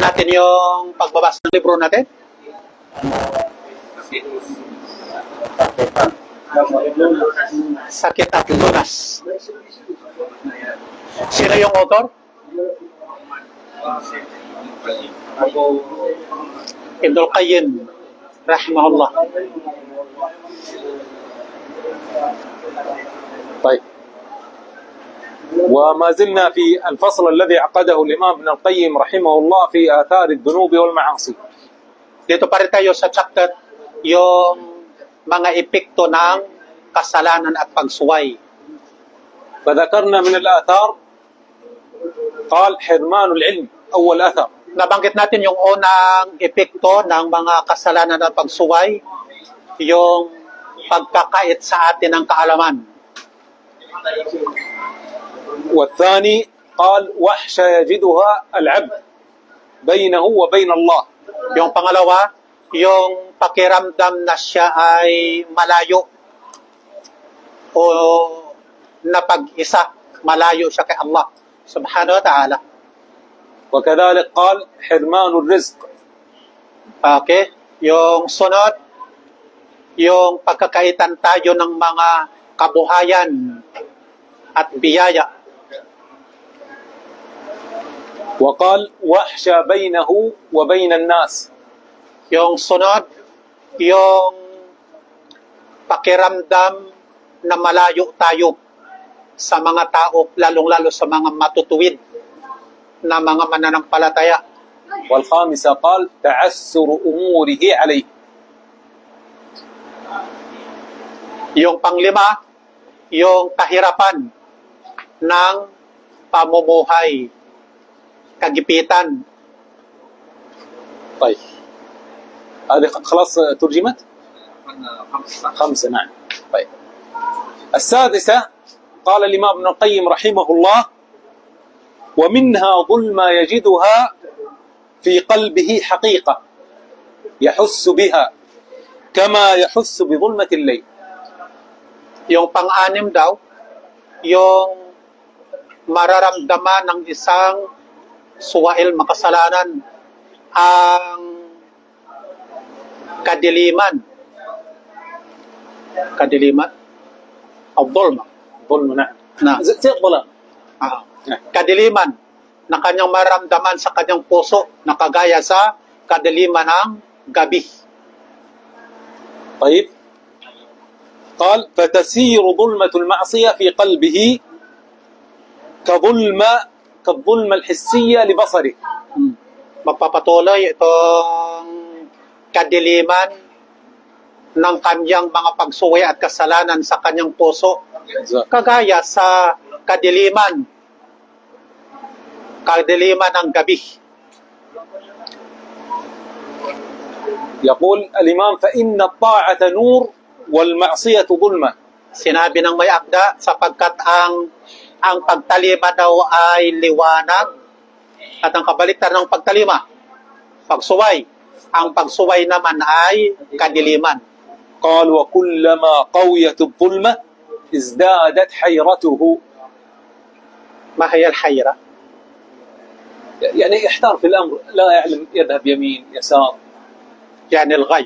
Simulan natin yung pagbabasa ng libro natin. Sakit at lunas. Sino yung author? Ibn al-Qayyim. Rahimahullah. Baik. وما زلنا في الفصل الذي عقده الإمام ابن القيم رحمه الله في آثار الذنوب والمعاصي Dito pa rin tayo sa chapter yung mga epekto ng kasalanan at pagsuway. فذكرنا من الآثار قال حرمان العلم أول أثر Nabanggit natin yung unang epekto ng mga kasalanan at pagsuway, yung pagkakait sa atin ng kaalaman. والثاني قال وحشة يجدها العبد بينه وبين الله Yung pangalawa, yung pakiramdam na siya ay malayo o napag-isa, malayo siya kay Allah subhanahu wa ta'ala. وكذلك قال حرمان الرزق Okay? Yung sunod, yung pagkakaitan tayo ng mga kabuhayan at biyaya. وقال وحشة بينه وبين الناس Yung sunod, yung pakiramdam na malayo tayo sa mga tao, lalong-lalo sa mga matutuwid na mga mananampalataya. والخامسة قال تعسر أموره عليه Yung panglima, yung kahirapan ng pamumuhay, kagipitan. طيب. هذه خلاص ترجمت؟ خمسة نعم. طيب. السادسة قال الإمام ابن القيم رحمه الله ومنها ظلم يجدها في قلبه حقيقة يحس بها كما يحس بظلمة الليل. Yung pang-anim daw, yung mararamdaman ng isang suwail makasalanan ang kadiliman. Kadiliman? Abdulma. ظلم نعم Na, زي زي الظلام ah, kadiliman na kanyang maramdaman sa kanyang puso na kagaya sa kadiliman ng gabi. طيب قال فتسير ظلمة المعصية في قلبه كظلمة كالظلمة الحسية لبصره Hmm. Magpapatuloy itong kadiliman ng kanyang mga pagsuwi at kasalanan sa kanyang puso kagaya sa kadiliman kadiliman ng gabi. يقول الإمام فإن الطاعة نور والمعصية ظلمة Sinabi ng may akda sapagkat ang ang pagtalima daw ay liwanag at ang kabaliktaran ng pagtalima pagsuway. Ang pagsuway naman ay kadiliman. قال وكلما قويت الظلمة ازدادت حيرته Mahayal hayra. يعني يحتار في الأمر لا يعلم يذهب يمين يسار Yani al-ghay.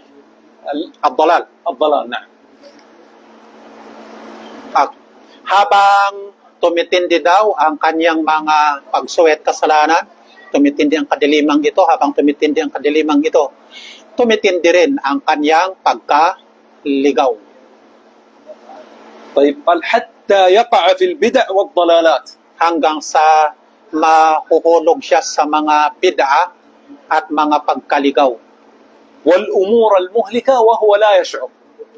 ال- Ad-dalal. الضلال نعم At habang tumitindi daw ang kanyang mga pagsuwet kasalanan, tumitindi ang kadilimang ito, habang tumitindi ang kadilimang ito, tumitindi rin ang kanyang pagkaligaw. طيب قال حتى يقع في البدع والضلالات Hanggang sa mahuhulog siya sa mga bid'a at mga pagkaligaw. والأمور المهلكة وهو لا يشعر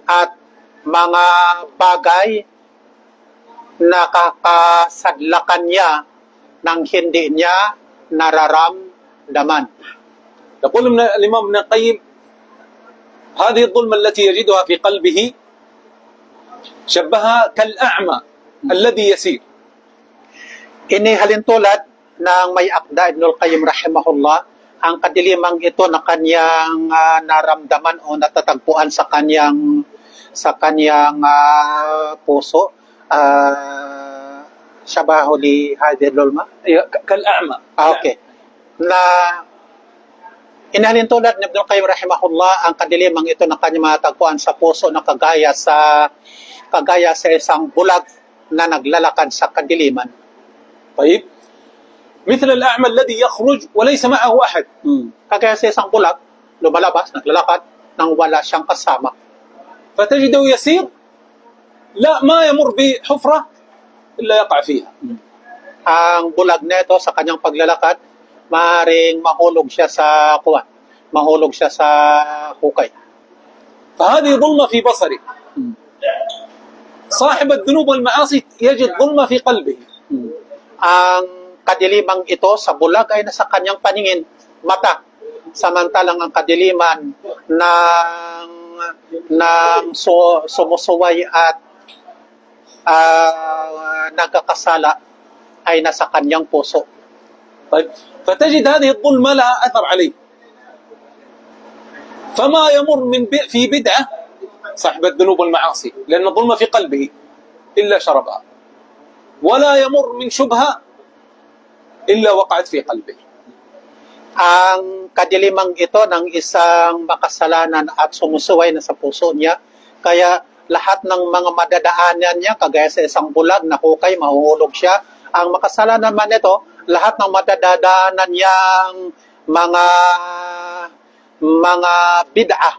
At mga bagay na kakasadlakan niya nang hindi niya nararamdaman. يقول ابن الإمام ابن القيم هذه الظلمة التي يجدها في قلبه شبهها كالأعمى الذي يسير Inihalin tulad ng may akda Ibnul Qayyim rahimahullah, ang kadilimang ito na kanyang ah, naramdaman o natatagpuan sa kanyang sa kanyang ah, puso. Ah, uh, shabaho li hadhihi al-ulma? Kal-a'ma. Ah, okay. Na Inalintulad ni Ibn Qayyim rahimahullah ang kadilimang ito na kanyang matagpuan sa puso na kagaya sa kagaya sa isang bulag na naglalakad sa kadiliman. Taib. Mithl al-a'mal ladhi yakhruj wa laysa ma'ahu ahad. Hmm. Kagaya sa isang bulag, lumalabas, naglalakad, nang wala siyang kasama. Fatajidu yasir لا ما يمر بحفرة إلا يقع فيها Ang bulag nito sa kanyang paglalakad, maaaring mahulog siya sa kuwan, mahulog siya sa hukay. فهذه ظلمة في بصره صاحب الذنوب والمعاصي يجد ظلمة في قلبه Ang kadilimang ito sa bulag ay nasa kanyang paningin, mata. Samantalang ang kadiliman ng ng su, sumusuway at ah, nagkakasala ay nasa kanyang puso. طيب فتجد هذه الظلمة لها أثر عليه فما يمر من ب... في بدعة صاحب الذنوب والمعاصي لأن الظلمة في قلبه إلا شربها ولا يمر من شبهة إلا وقعت في قلبه ang kadilimang ito ng isang makasalanan at sumusuway na sa puso niya. Kaya lahat ng mga madadaanan niya, kagaya sa isang bulag na hukay, mahuhulog siya. Ang makasalanan man ito, lahat ng madadaanan niyang mga mga bid'ah,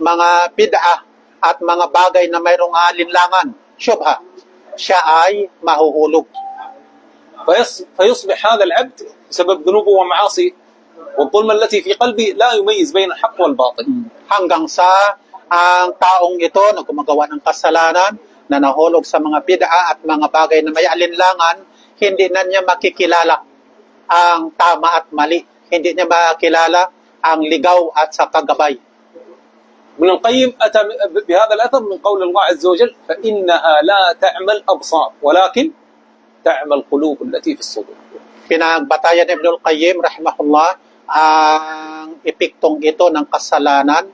mga bid'ah at mga bagay na mayroong alinlangan, syubha, siya ay mahuhulog. فيص... فيصبح هذا العبد بسبب ذنوبه ومعاصي والظلمة التي في قلبه لا يميز بين الحق والباطل hanggang sa ang taong ito na gumagawa ng kasalanan, na nahulog sa mga bid'a at mga bagay na may alinlangan, hindi na niya makikilala ang tama at mali. Hindi niya makilala ang ligaw at sa kagabay. ابن القيم أتى بهذا الأثر من قول الله عز وجل فإنها لا تعمى الأبصار ولكن تعمى القلوب التي في الصدور Pinagbatayan ni Ibnul Qayyim, rahimahullah, ang epiktong ito ng kasalanan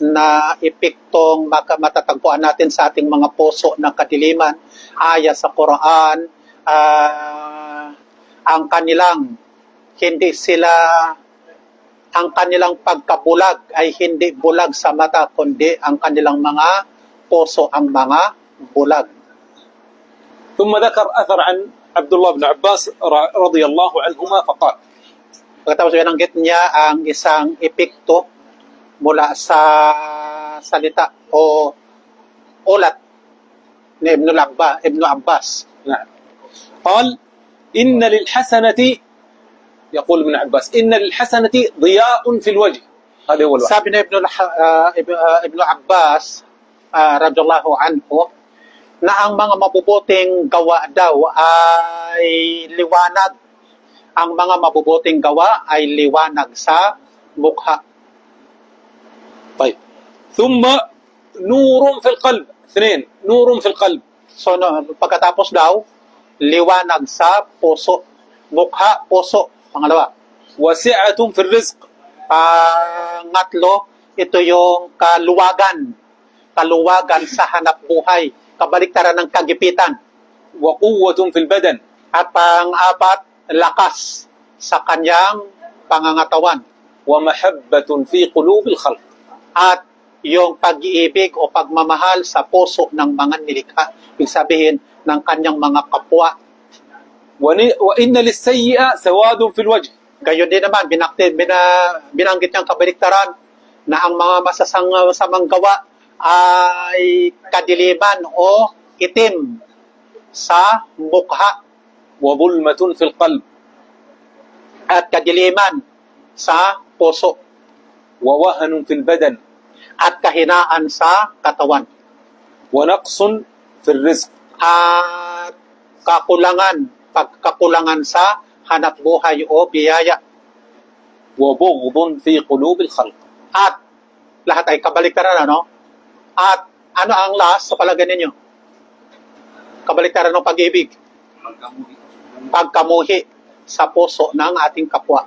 na epiktong maka- matatagpuan natin sa ating mga puso ng kadiliman, aya sa Quran, ah, ang kanilang hindi sila ang kanilang pagkabulag ay hindi bulag sa mata kundi ang kanilang mga puso ang mga bulag. ثم ذكر أثر عن عبد الله بن عباس ر- رضي الله عنهما فقال Pagkatapos binanggit niya ang isang epekto mula sa salita o ulat ni Ibn Abba, Ibn Abbas. نعم قال إن للحسنة يقول ابن عباس إن للحسنة ضياء في الوجه هذا هو الواحد Sabi ni Ibn, uh, Ibn, uh, Ibn Abbas, uh, radiyallahu anhu, na ang mga mabubuting gawa daw ay liwanag. Ang mga mabubuting gawa ay liwanag sa mukha. طيب ثم نور في القلب اثنين نور في القلب So, no, pagkatapos daw, liwanag sa puso. Mukha, puso. Pangalawa. وسعة في الرزق Pangatlo, ito yung kaluwagan. Kaluwagan sa hanap buhay. Kabaliktaran ng kagipitan. وقوة في البدن At pang-apat, lakas sa kanyang pangangatawan. ومحبة في قلوب الخلق at yung pag-iibig o pagmamahal sa puso ng mga nilikha. Ibig sabihin, ng kanyang mga kapwa. Wa inna lis-sayyi'a sawadun fil wajh. Gayon din naman, binakti, bina, binanggit niyang kabaliktaran na ang mga masasamang gawa ay kadiliman o itim sa mukha. Wa bulmatun fil qalb. At kadiliman sa puso. ووهن في البدن at kahinaan sa katawan ونقص في الرزق at kakulangan, pagkakulangan sa hanap buhay o biyaya وبغض في قلوب الخلق at lahat ay kabaliktaran ano? At ano ang last sa palagay ninyo? Kabaliktaran ng pag-ibig. Pagkamuhi sa puso ng ating kapwa.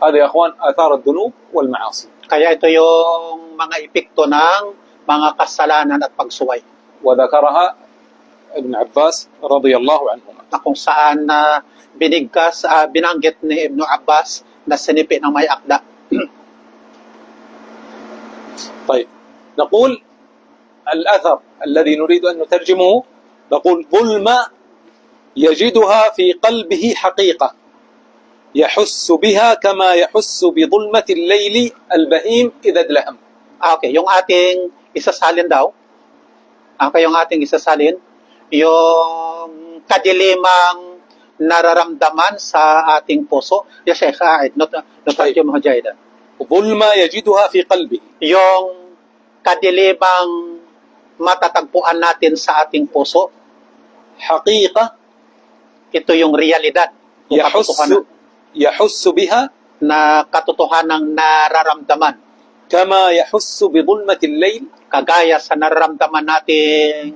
هذا يا أخوان آثار الذنوب والمعاصي. Kaya ito yung mga epekto ng mga kasalanan at pagsuway. وذكرها ابن عباس رضي الله عنهما. Na kung saan na binigkas, ah, binanggit ni Ibn Abbas na sinipi ng may akda. طيب. نقول الأثر الذي نريد أن نترجمه نقول ظلمة يجدها في قلبه حقيقة. يحس بها كما يحس بظلمة الليل البهيم إذا ادلهم Ah, Okay, yung ating isasalin daw, okay, yung ating isasalin, yung kadilimang nararamdaman sa ating puso. Ya Sheikh Aid, not, not طيب. mo Jayda. ظلمة يجدها في قلبه Yung kadilimang matatagpuan natin sa ating puso, حقيقة ito yung realidad. Yung yahussu biha na katotohanang nararamdaman. Kama yahussu bi dhulmatil layl, kagaya sa nararamdaman nating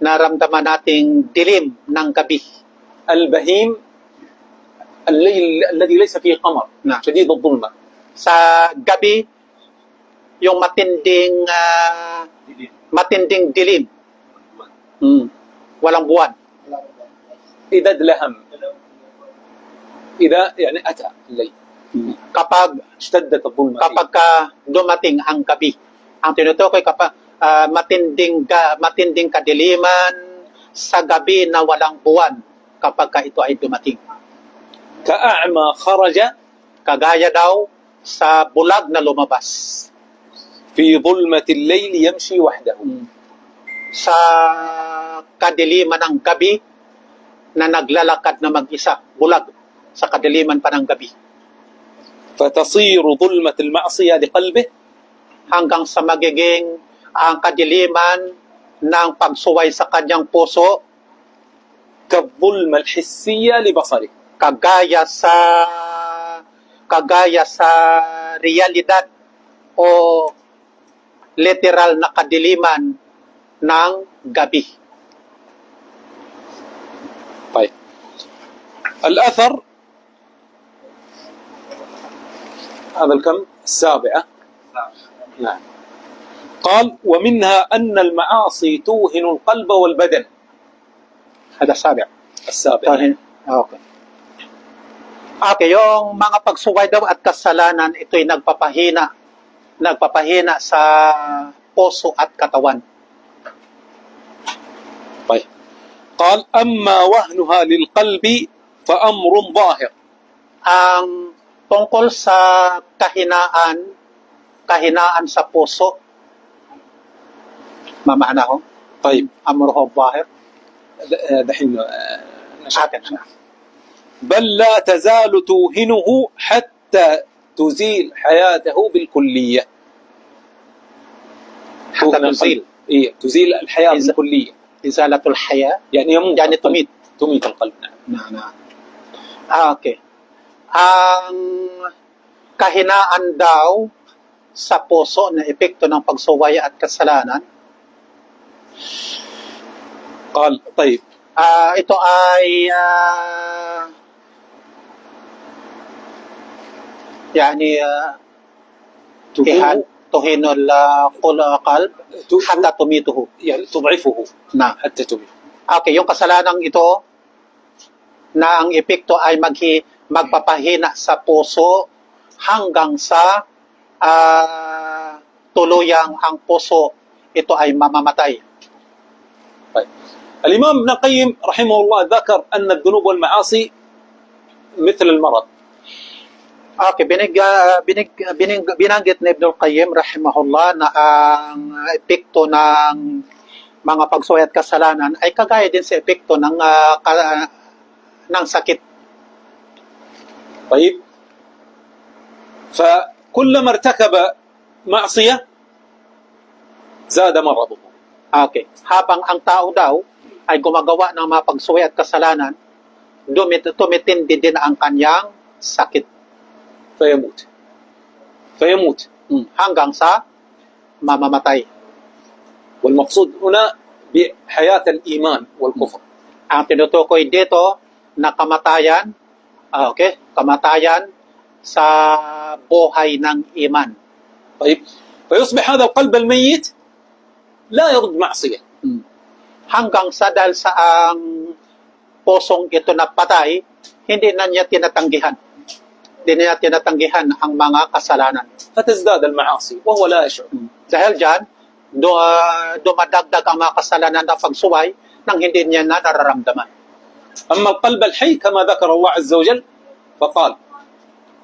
naramdaman nating dilim ng gabi. Al-bahim alladhi laysa fihi qamar, na shadid dhulma. Sa gabi yung matinding uh, matinding dilim. Mm. Walang buwan. Hmm. Idad laham. Ida, yan, at, like, kapag kapag ka dumating ang gabi ang tinutukoy kapag uh, ah, matinding ga, matinding kadiliman sa gabi na walang buwan kapag ka ito ay dumating. Ka'ama kharaja? Kagaya daw sa bulag na lumabas. Fi zulmati al-layl yamshi wahdahu. Hmm. Sa kadiliman ng gabi na naglalakad na mag-isa bulag sa kadiliman pa ng gabi. فتصير ظلمة المعصية لقلبه Hanggang sa magiging ang kadiliman ng pagsuway sa kanyang puso كالظلمة الحسية لبصره kagaya sa kagaya sa realidad o literal na kadiliman ng gabi. طيب الأثر هذا الكم السابعة نعم قال ومنها أن المعاصي توهن القلب والبدن Hada sabi. السابع Okay. Okay, yung mga pagsuway daw at kasalanan, ito'y nagpapahina. Nagpapahina sa puso at katawan. طيب قال أما وهنها للقلب فأمر ظاهر Ang tungkol sa kahinaan, kahinaan sa puso, mamana ko, طيب bahir, د- دحين آه،. بل لا تزال توهنه حتى تزيل حياته بالكلية حتى تزيل. إيه تزيل الحياة إذا- بالكلية Izalatul haya, يعني يموت يعني. تميت. تميت القلب نعم na. Ah, okay. Ang kahinaan daw sa puso na epekto ng pagsuwaya at kasalanan, قال طيب ah ito ay ah, يعني ah, ihan تهين tuhinul ah, qul ah, qalb tu- hatta tumituhu يعني تضعفه na حتى تميت Okay, yung kasalanang ito na ang epekto ay maghi, magpapahina sa puso hanggang sa ah, tuluyang ang puso ito ay mamamatay. طيب الإمام ابن القيم رحمه الله ذكر أن الذنوب والمعاصي مثل المرض Okay, binig, ah, binig, binig, binanggit ni Ibnul Qayyim rahimahullah na ang epekto ng mga pagsuway at kasalanan ay kagaya din sa epekto ng ah, ka- ng sakit. طيب فكلما ارتكب معصية زاد مرضه Okay. Habang ang tao daw ay gumagawa ng mga pagsuway at kasalanan, dumit, tumitindi din ang kanyang sakit فيموت فيموت Mm. hanggang sa mamamatay. والمقصود هنا بحياة الإيمان والكفر Ang tinutukoy dito na kamatayan, ah, okay, kamatayan sa buhay ng iman. طيب فيصبح هذا القلب الميت لا يرد معصية Mm. Hanggang sa dahil sa ang pusong ito na patay, hindi na niya tinatanggihan. di niya tinatanggihan ang mga kasalanan. فتزداد المعاصي وهو لا يشعر Dahil dyan, do, dumadagdag ang mga kasalanan na pagsuway nang hindi niya na nararamdaman. أما القلب الحي كما ذكر الله عز وجل فقال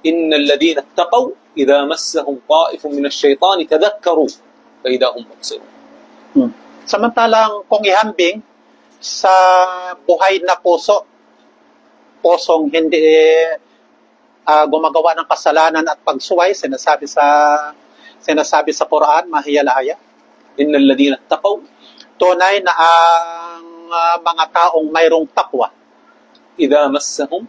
إن الذين اتقوا إذا مسهم طائف من الشيطان تذكروا فإذا هم مبصرون Hmm. Samantalang kung ihambing sa buhay na puso, pusong hindi ah, gumagawa ng kasalanan at pagsuway, sinasabi sa sinasabi sa Quran, mahiyalaya. إن الذين اتقوا Tunay na ang ah, mga taong mayroong takwa إذا مسهم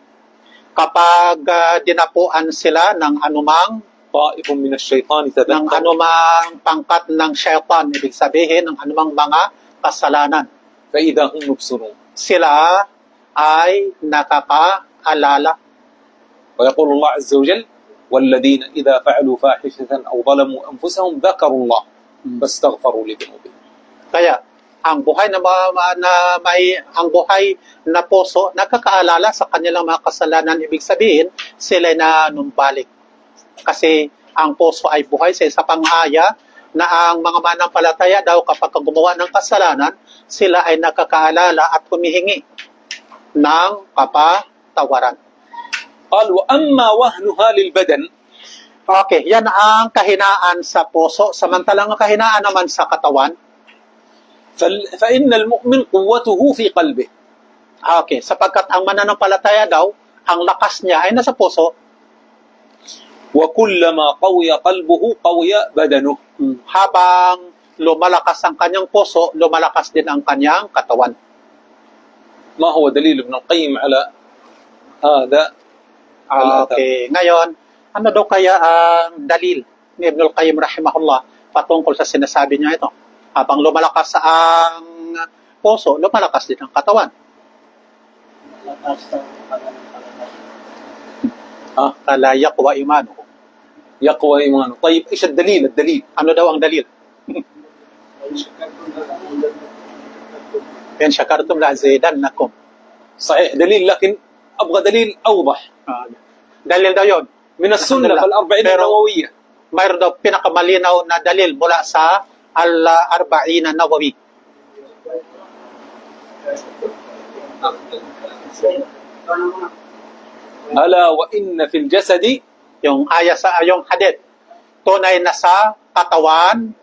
kapag ah, dinapuan sila ng anumang طائف من الشيطان ng تذكروا anumang pangkat ng syaitan, ibig sabihin ng anumang mga kasalanan. فإذا هم مبصرون Sila ay nakakaalala. ويقول الله عز وجل والذين إذا فعلوا فاحشة أو ظلموا أنفسهم ذكروا الله فاستغفروا لذنوبهم Kaya ang buhay na, ma, na may ang buhay na puso nakakaalala sa kanilang mga kasalanan ibig sabihin sila na numbalik kasi ang puso ay buhay sa isa pang haya na ang mga manampalataya daw kapag gumawa ng kasalanan sila ay nakakaalala at humihingi ng kapatawaran. Qal wa amma wahnuha Okay, yan ang kahinaan sa puso. Samantalang ang kahinaan naman sa katawan, فال- فإن المؤمن قوته في قلبه Okay, sapagkat ang mananampalataya daw, ang lakas niya ay nasa puso. وكلما قوي قلبه قوي بدنه Habang lumalakas ang kanyang puso, lumalakas din ang kanyang katawan. ما هو دليل ابن القيم على هذا Okay, ngayon, ano daw kaya ang dalil ni Ibn al-Qayyim rahimahullah patungkol sa sinasabi niya ito? Habang lumalakas ang puso, lumalakas din ang katawan. ها Kala yaqwa imanuhu. يقوى إيمانه طيب إيش الدليل الدليل Ano daw ang dalil? Yan syakartum la zidannakum. صحيح دليل لكن أبغى دليل أوضح Ah, dalil daw yun. من السنة Alhamdulillah. في الأربعين Pero- النووية mayroon daw pinakamalinaw na dalil mula sa al-arba'ina nawawi. Ala wa inna fil jasadi yung aya sa yung hadith. Tunay na sa katawan.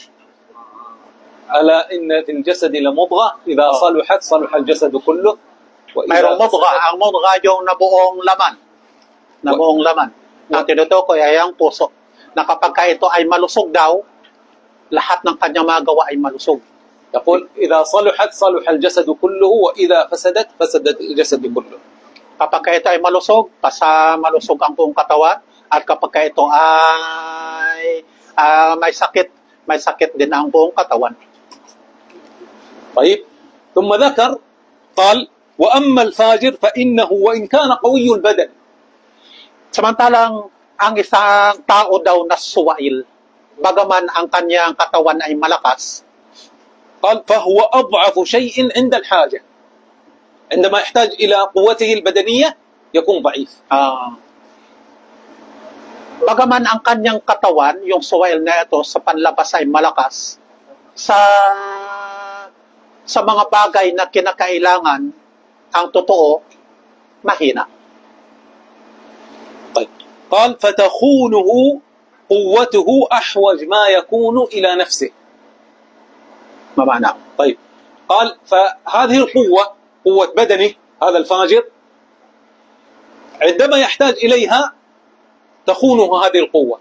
Ala inna fil jasadi la mudgha idha oh. saluhat saluha al jasadu kulluh. Mayroong mudgha. Ang mudgha yung nabuong laman. Nabuong laman. Ang tinutukoy ay ang puso. Na kapag ito ay malusog daw, lahat ng kanyang magawa ay malusog. يقول إذا صلحت صلح الجسد كله وإذا فسدت فسدت الجسد كله Kapag ka ito ay malusog, pasa malusog ang buong katawan. At kapag ka ito ay ah, may sakit, may sakit din ang buong katawan. طيب ثم ذكر قال وأما الفاجر فإنه وإن كان قوي البدن Samantalang ang isang tao daw na suwail, bagaman ang kanyang katawan ay malakas, قال فهو أضعف شيء عند الحاجة عندما يحتاج إلى قوته البدنية يكون ضعيف ah, bagaman ang kanyang katawan, yung suwail na ito sa panlabas ay malakas, sa sa mga bagay na kinakailangan, ang totoo, mahina. طيب قال فتخونه قوته أحوج ما يكون إلى نفسه Mamana. طيب قال فهذه القوة قوة بدنه هذا الفاجر عندما يحتاج إليها تخونه هذه القوة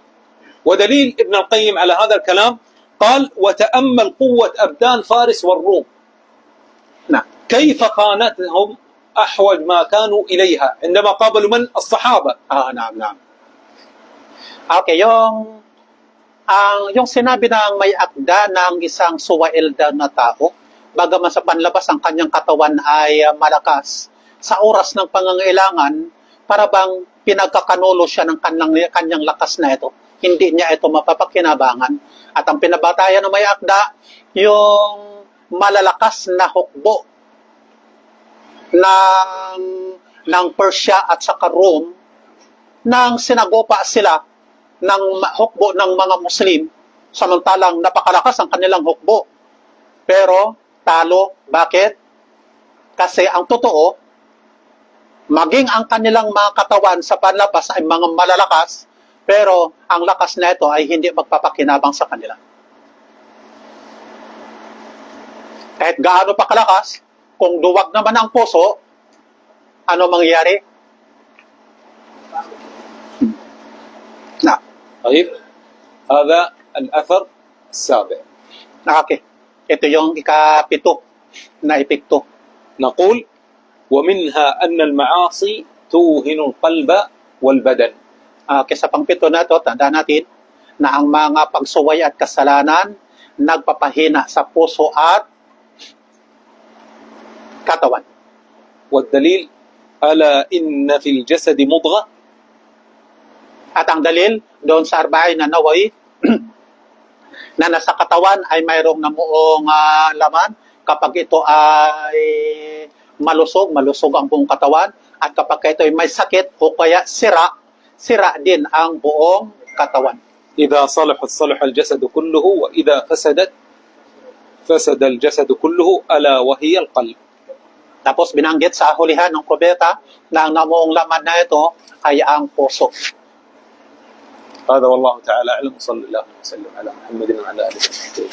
ودليل ابن القيم على هذا الكلام قال وتأمل قوة أبدان فارس والروم Na. كيف خانتهم أحوج ما كانوا إليها عندما قابلوا من الصحابة Ah, naam, naam. Okay, yung ang yung sinabi ng may akda ng isang suwail daw na tao, bagaman sa panlabas ang kanyang katawan ay ah, malakas, sa oras ng pangangailangan, para bang pinagkakanulo siya ng kanyang, kanyang lakas na ito. Hindi niya ito mapapakinabangan. At ang pinabatayan ng may akda, yung malalakas na hukbo ng ng Persia at sa Rome nang sinagopa sila ng hukbo ng mga Muslim, samantalang napakalakas ang kanilang hukbo. Pero talo, bakit? Kasi ang totoo, maging ang kanilang mga katawan sa panlabas ay mga malalakas, pero ang lakas na ito ay hindi magpapakinabang sa kanila. Kahit gaano pa kalakas, kung duwag naman ang puso, ano mangyayari? طيب هذا الأثر السابع okay. Ito yung ikapito na epekto. نقول ومنها أن المعاصي توهن القلب والبدن Ah, kesa pang pito na to, tanda natin na ang mga pagsuway at kasalanan nagpapahina sa puso at katawan. والدليل ألا إن في الجسد مضغة At ang dalil doon sa arba'in na nawawi na nasa katawan ay mayroong namuong ah, laman kapag ito ay malusog, malusog ang buong katawan at kapag ito ay may sakit o kaya sira, sira din ang buong katawan. إذا صلحت صلح الجسد كله وإذا فسدت فسد الجسد كله ألا وهي القلب Tapos binanggit sa hulihan ng probeta na ang namuong laman na ito ay ang puso. هذا والله تعالى أعلم صلى الله وسلم على محمد وعلى آله وصحبه.